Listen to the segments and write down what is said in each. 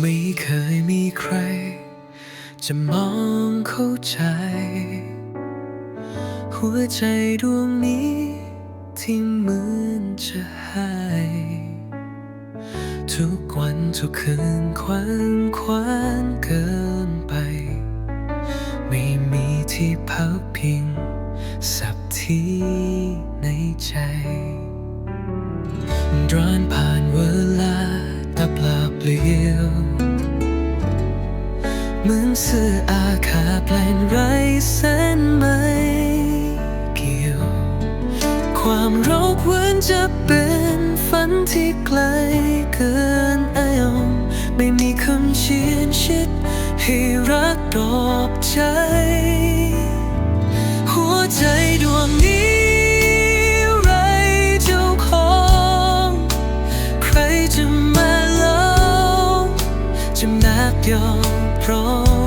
ไม่เคยมีใคร จะมองเข้าใจ หัวใจดวงนี้ที่เหมือนจะหายทุกวันทุกคืนควันควานเกินไป ไม่มีที่พักพิง สักที่ในใจร้อนผ่าน สื้ออาคาแปลนไรเส้นไม่เกี่ยว ความรักเหมือนจะเป็นฝันที่ไกลเกินอายอมไม่มีคำเชียนชิดให้รักดอกใจ หัวใจดวงนี้ไรเจ้าของใครจะมาลองจะนักยอมรอแ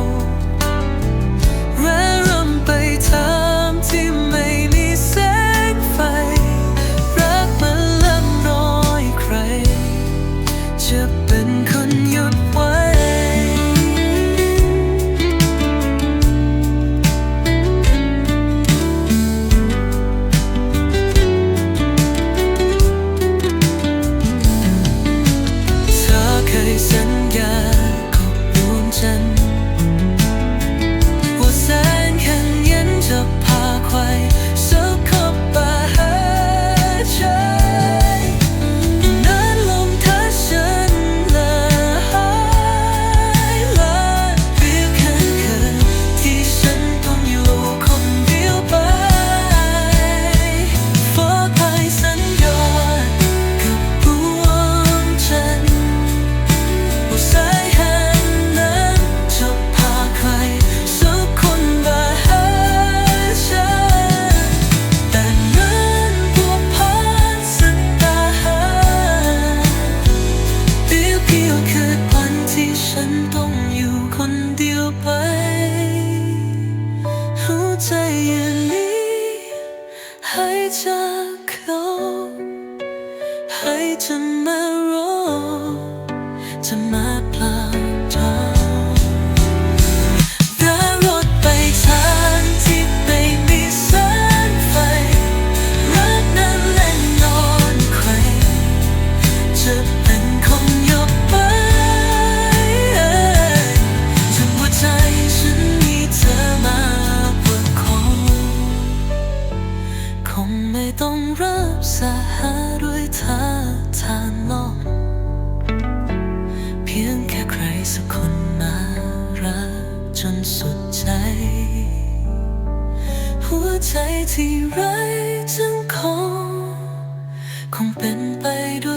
จะมารอจะมา งไม่ต้องรับสาหาด้วยท่าทางนอก เพียงแค่ใครสักคนมารักจนสุดใจ หัวใจที่ไร้จังคงคงเป็นไปด้วย